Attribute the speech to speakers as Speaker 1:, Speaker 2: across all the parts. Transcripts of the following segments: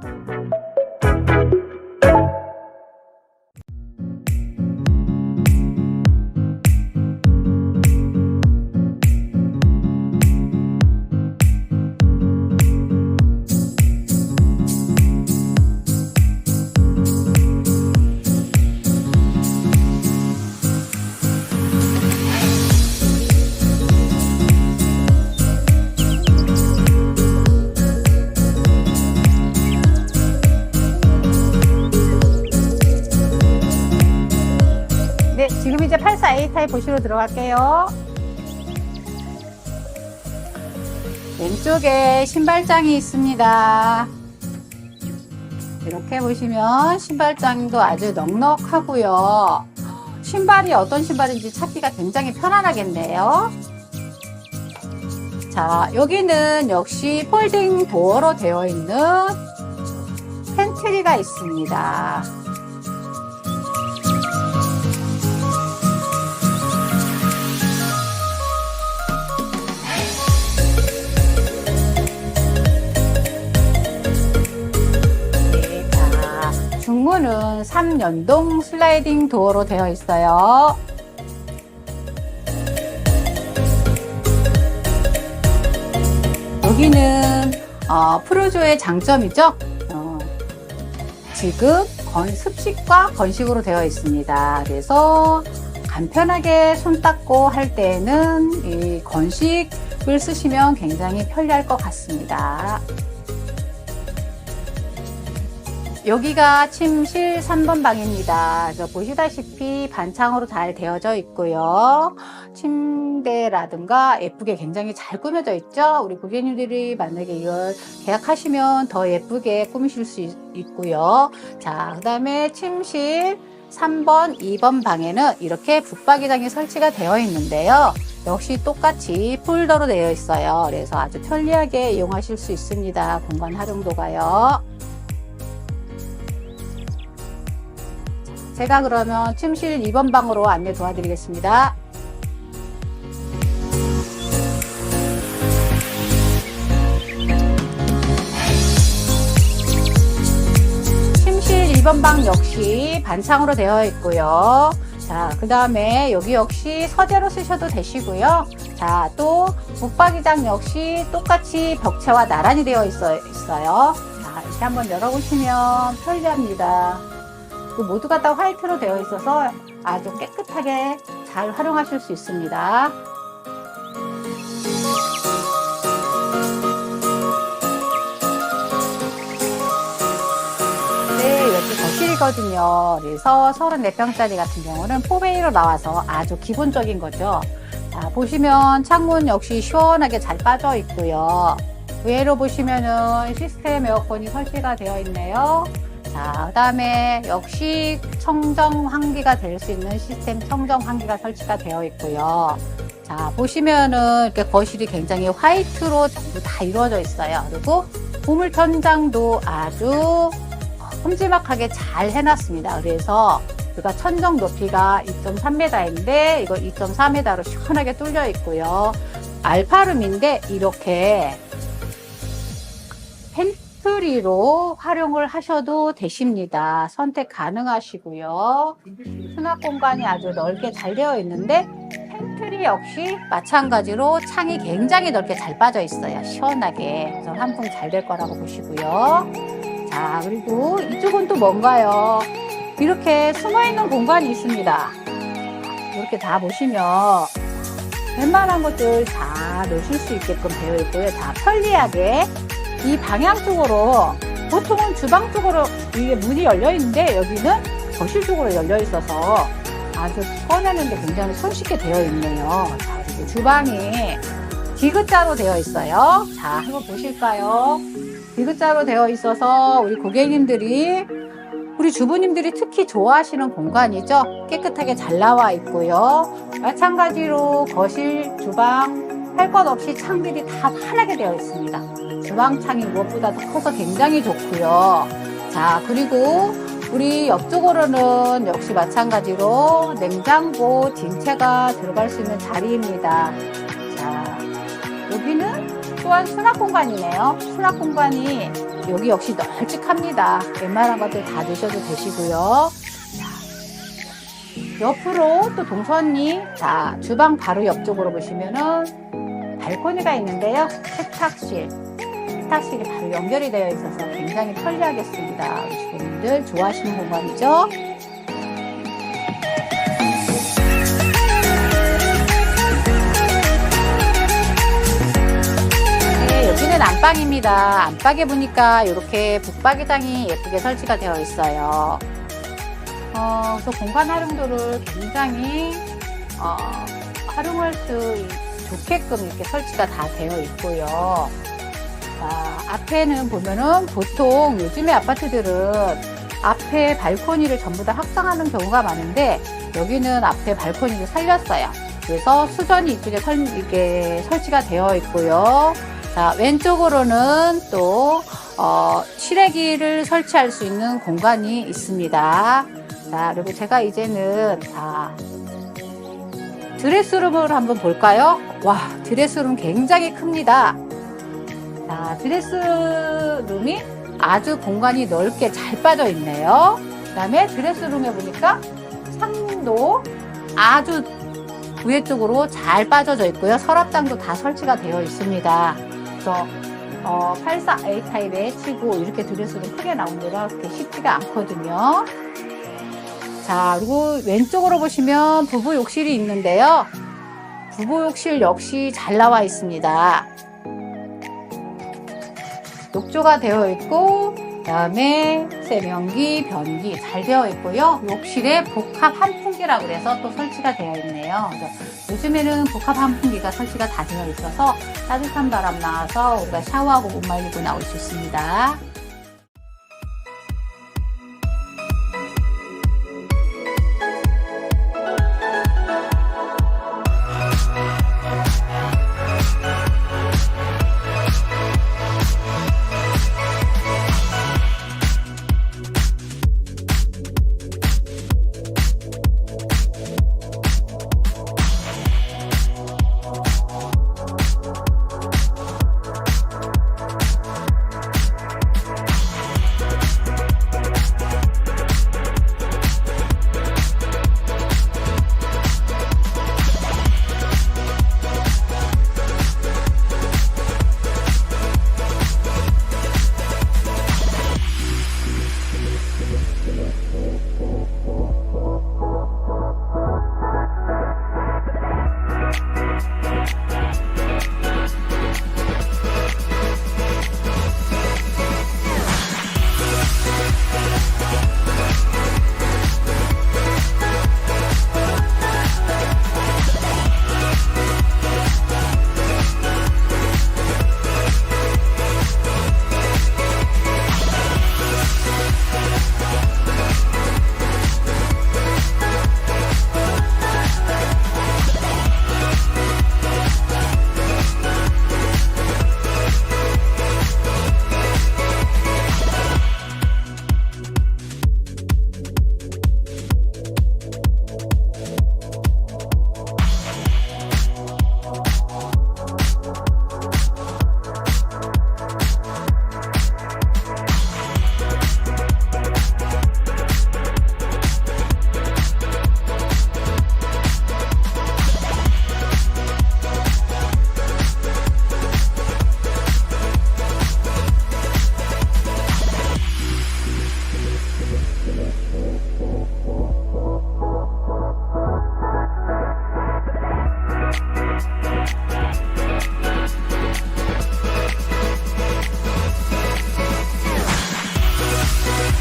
Speaker 1: 네, 이제 84A 타입 보시러 들어갈게요. 왼쪽에 신발장이 있습니다. 이렇게 보시면 신발장도 아주 넉넉하고요. 신발이 어떤 신발인지 찾기가 굉장히 편안하겠네요. 자, 여기는 역시 폴딩 도어로 되어 있는 팬트리가 있습니다. 중문은 3연동 슬라이딩 도어로 되어 있어요. 여기는 어, 프로조의 장점이죠. 어, 지금 건, 습식과 건식으로 되어 있습니다. 그래서 간편하게 손 닦고 할 때에는 이 건식을 쓰시면 굉장히 편리할 것 같습니다. 여기가 침실 3번 방입니다. 보시다시피 반창으로 잘 되어져 있고요. 침대라든가 예쁘게 굉장히 잘 꾸며져 있죠. 우리 고객님들이 만약에 이걸 계약하시면 더 예쁘게 꾸미실 수 있, 있고요. 자, 그 다음에 침실 3번, 2번 방에는 이렇게 붙박이장이 설치가 되어 있는데요. 역시 똑같이 폴더로 되어 있어요. 그래서 아주 편리하게 이용하실 수 있습니다. 공간 활용도가요. 제가 그러면 침실 2번 방으로 안내 도와드리겠습니다. 침실 2번 방 역시 반창으로 되어 있고요. 자, 그 다음에 여기 역시 서재로 쓰셔도 되시고요. 자, 또 북박이장 역시 똑같이 벽체와 나란히 되어 있어, 있어요. 자, 이렇게 한번 열어보시면 편리합니다. 그 모두가 다 화이트로 되어 있어서 아주 깨끗하게 잘 활용하실 수 있습니다. 네, 이렇게 거실이거든요. 그래서 34평짜리 같은 경우는 4베이로 나와서 아주 기본적인 거죠. 자, 보시면 창문 역시 시원하게 잘 빠져 있고요. 의외로 보시면은 시스템 에어컨이 설치가 되어 있네요. 자, 그 다음에 역시 청정 환기가 될 수 있는 시스템 청정 환기가 설치가 되어 있고요. 자, 보시면은 이렇게 거실이 굉장히 화이트로 전부 다 이루어져 있어요. 그리고 우물 천장도 아주 큼지막하게 잘 해놨습니다. 그래서 우리가 천정 높이가 2.3m인데 이거 2.4m로 시원하게 뚫려 있고요. 알파룸인데 이렇게 팬트리로 활용을 하셔도 되십니다. 선택 가능하시고요. 수납 공간이 아주 넓게 잘 되어 있는데 팬트리 역시 마찬가지로 창이 굉장히 넓게 잘 빠져 있어요. 시원하게. 그래서 환풍 잘 될 거라고 보시고요. 자, 그리고 이쪽은 또 뭔가요? 이렇게 숨어 있는 공간이 있습니다. 이렇게 다 보시면 웬만한 것들 다 넣으실 수 있게끔 되어 있고요. 자, 편리하게 이 방향 쪽으로 보통은 주방 쪽으로 이게 문이 열려 있는데 여기는 거실 쪽으로 열려 있어서 아주 꺼내는데 굉장히 손쉽게 되어 있네요. 자, 그리고 주방이 디귿자로 되어 있어요. 자, 한번 보실까요? 디귿자로 되어 있어서 우리 고객님들이 우리 주부님들이 특히 좋아하시는 공간이죠. 깨끗하게 잘 나와 있고요. 마찬가지로 거실, 주방 할 것 없이 창들이 다 환하게 되어 있습니다. 주방 창이 무엇보다 도 커서 굉장히 좋고요. 자, 그리고 우리 옆쪽으로는 역시 마찬가지로 냉장고 딩체가 들어갈 수 있는 자리입니다. 자, 여기는 또한 수납 공간이네요. 수납 공간이 여기 역시 널찍합니다. 웬만한 것들 다 넣으셔도 되시고요. 자, 옆으로 또 동선이 자 주방 바로 옆쪽으로 보시면은 발코니가 있는데요. 세탁실 세탁실이 바로 연결이 되어 있어서 굉장히 편리하겠습니다. 주부님들 좋아하시는 공간이죠. 네, 여기는 안방입니다. 안방에 보니까 이렇게 북박이장이 예쁘게 설치가 되어 있어요. 어, 그래서 공간 활용도를 굉장히 어, 활용할 수 좋게끔 이렇게 설치가 다 되어 있고요. 자, 앞에는 보면은 보통 요즘의 아파트들은 앞에 발코니를 전부 다 확장하는 경우가 많은데 여기는 앞에 발코니를 살렸어요. 그래서 수전이 이쪽에 설, 이게 설치가 되어 있고요. 자, 왼쪽으로는 또, 어, 실외기를 설치할 수 있는 공간이 있습니다. 자, 그리고 제가 이제는, 자, 드레스룸을 한번 볼까요? 와, 드레스룸 굉장히 큽니다. 자, 드레스룸이 아주 공간이 넓게 잘 빠져 있네요. 그 다음에 드레스룸에 보니까 창도 아주 위에 쪽으로 잘 빠져져 있고요. 서랍장도 다 설치가 되어 있습니다. 그래서 어, 84A 타입에 치고 이렇게 드레스룸 크게 나온 데가 그렇게 쉽지가 않거든요. 자, 그리고 왼쪽으로 보시면 부부 욕실이 있는데요. 부부 욕실 역시 잘 나와 있습니다. 녹조가 되어 있고 그다음에 세면기, 변기 잘 되어 있고요. 욕실에 복합 환풍기라 그래서 또 설치가 되어 있네요. 요즘에는 복합 환풍기가 설치가 다 되어 있어서 따뜻한 바람 나와서 우리가 샤워하고 못 말리고 나올 수 있습니다.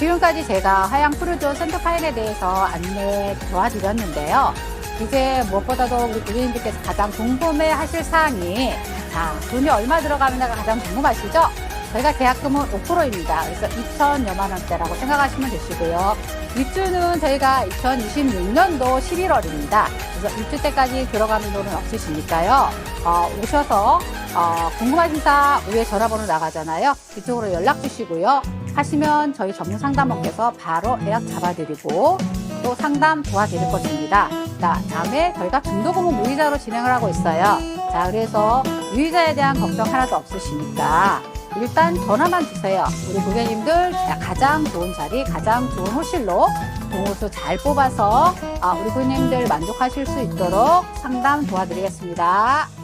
Speaker 1: 지금까지 제가 하양 푸르조 센터파인에 대해서 안내 도와드렸는데요. 이제 무엇보다도 우리 고객님들께서 가장 궁금해 하실 사항이 자, 돈이 얼마 들어가느냐가 가장 궁금하시죠? 저희가 계약금은 5%입니다. 그래서 2천여만 원대라고 생각하시면 되시고요. 입주는 저희가 2026년도 11월입니다. 그래서 입주 때까지 들어가는 돈은 없으시니까요. 어, 오셔서 어, 궁금하신 사항 위에 전화번호 나가잖아요. 이쪽으로 연락 주시고요. 하시면 저희 전문 상담원께서 바로 예약 잡아드리고 또 상담 도와드릴 것입니다. 자, 다음에 저희가 중도금은 무이자로 진행을 하고 있어요. 자, 그래서 무이자에 대한 걱정 하나도 없으시니까 일단 전화만 주세요. 우리 고객님들 가장 좋은 자리, 가장 좋은 호실로 동호수 잘 뽑아서 아, 우리 고객님들 만족하실 수 있도록 상담 도와드리겠습니다.